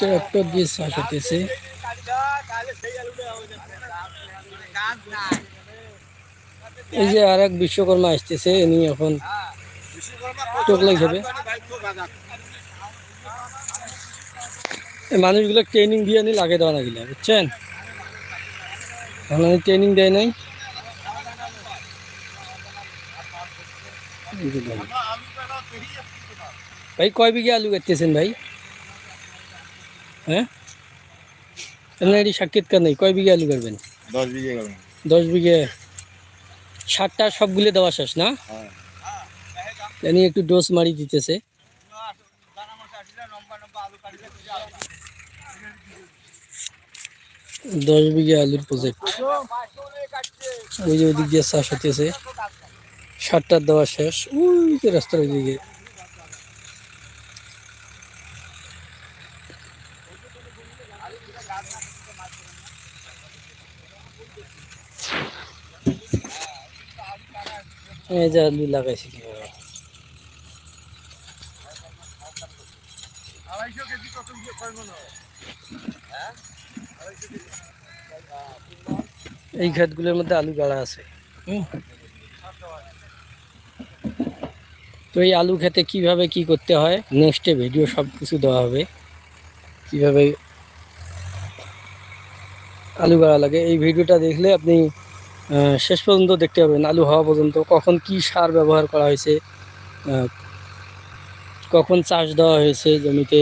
Tractor দিয়ে চাষ হতেছে এই যে আর এক বিশ্বকর্মা আসতেছে ইনি এখন এই মানুষগুলো ট্রেনিং দিয়ে নি লাগে দেওয়া নাকি বুঝছেন? ট্রেনিং দেয় নাই। ভাই কয় বিঘে আলু কাটতেছেন ভাই? হ্যাঁ? আপনার এটি সাক্ষাৎকার নেই কয় বিঘে আলু কাটবেন? দশ বিঘে দশ বিঘে। সারটা সবগুলো দেওয়া শেষ না? হ্যাঁ। জানি একটু ডোজ মারি দিতেছে। দশ বিঘে আলুর প্রজেক্ট ওই যে ওদিক দিয়ে চাষ হতেছে সারটার দেওয়া শেষ। ওই যে রাস্তার ওইদিকে। এই যে আলু লাগাইছে এই ক্ষেতগুলোর মধ্যে আলু গাড়া আছে। তো এই আলু খেতে কীভাবে কি করতে হয়? নেক্সটে ভিডিও সব কিছু দেওয়া হবে। কীভাবে আলু গাড়া লাগে। এই ভিডিওটা দেখলে আপনি শেষ পর্যন্ত দেখতে পাবেন আলু হওয়া পর্যন্ত কখন কি সার ব্যবহার করা হয়েছে কখন চাষ দেওয়া হয়েছে জমিতে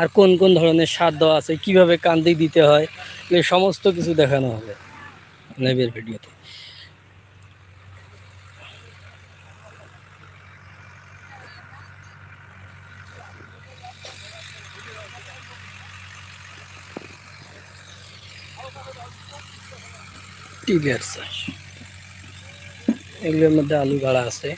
আর কোন কোন ধরনের সার দেওয়া আছে কীভাবে কান্দি দিতে হয় এই সমস্ত কিছু দেখানো হবে লাইভের ভিডিওতে। এগুলোর মধ্যে আলু গাড়া আছে।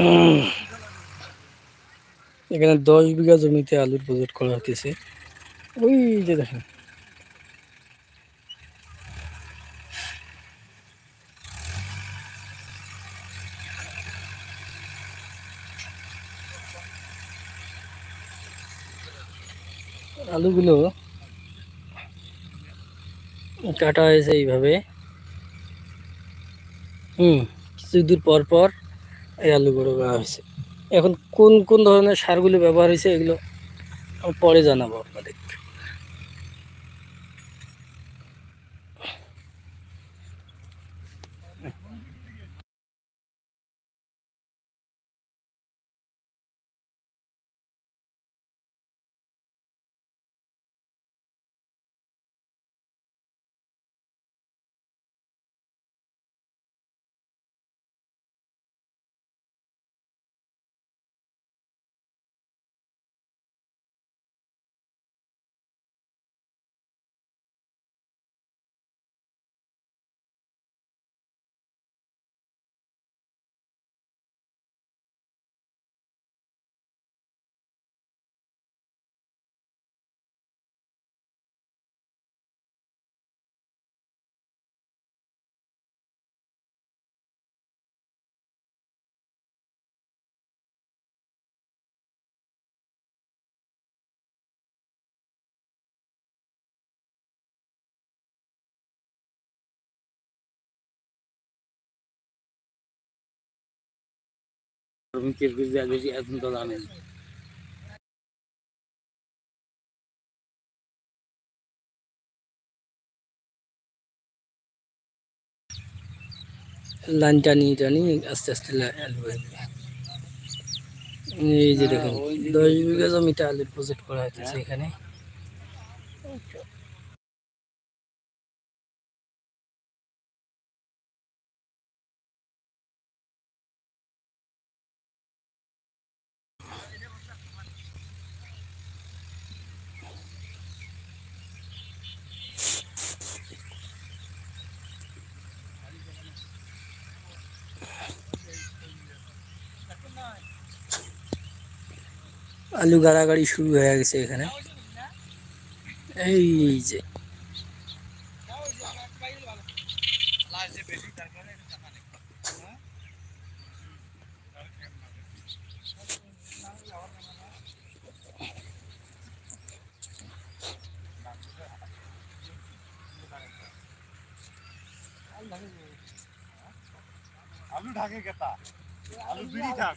এখানে দশ বিঘা জমিতে আলুর প্রজেক্ট করা হতেছে ওই যে দেখেন। আলুগুলো কাটা হয়েছে এইভাবে। হুম কিছু দূর পর পর এই আলুগুলো করা হয়েছে। এখন কোন কোন ধরনের সারগুলো ব্যবহার হয়েছে এগুলো পরে জানাব আপনাদের। শ্রমিকের বিরুদ্ধে বেশি এখন তো জানেন লাইন টানিয়ে টানিয়ে আস্তে আস্তে আলু এই যে দেখুন দশ বিঘা জমিতে আলুর প্রজেক্ট করা হয়েছে এখানে আলু গাড়াগাড়ি শুরু হয়ে গেছে এখানে। এই যে। আলু ঢাকে কেতা? আলু বিড়ি থাক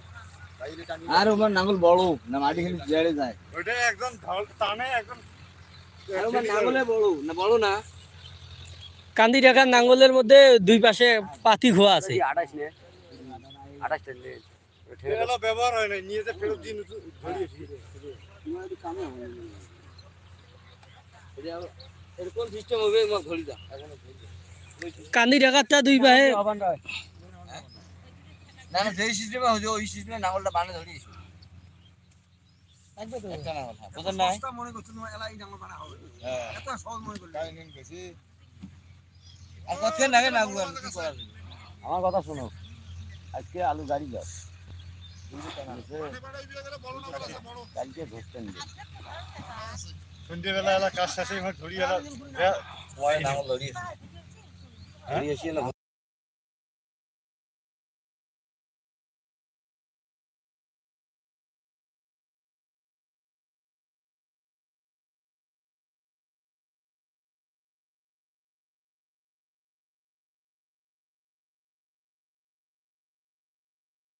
আর ওমার নাঙ্গল বড় না মাটি খালি জেড়ে যায়। ওইটা একজন ঢল টানে একজন আর ওমার নাঙ্গলে বড় না বড় না। কান্দি ঢাকার নাঙ্গলের মধ্যে দুই পাশে পাতি খোয়া আছে। আঠাশ নে? আঠাশটা নে। ব্যবহার হয় না নিয়ে যে ফেরত দিন এরকম সিস্টেম হবে? ধরি দা কান্দি ঢাকারটা দুই পাশে না না যেই সিস্টেমে হচ্ছে ওই সিস্টেমে নাঙ্গলটা বানে থাকবে তো। একটা নাঙ্গল হ্যাঁ বুঝেন নাই? মনে করছ না এলাই ডাঙর বানা হবে। এত সহজ মনে করলে আর কতক্ষণ লাগে নাঙ্গল কি করা আমার কথা শোনো। আজকে আলু গাড়ি যাও। কালকে ধরতেন সন্ধ্যেবেলা এলা কাজ শেষে ধরি এলা। ধরিয়েছি না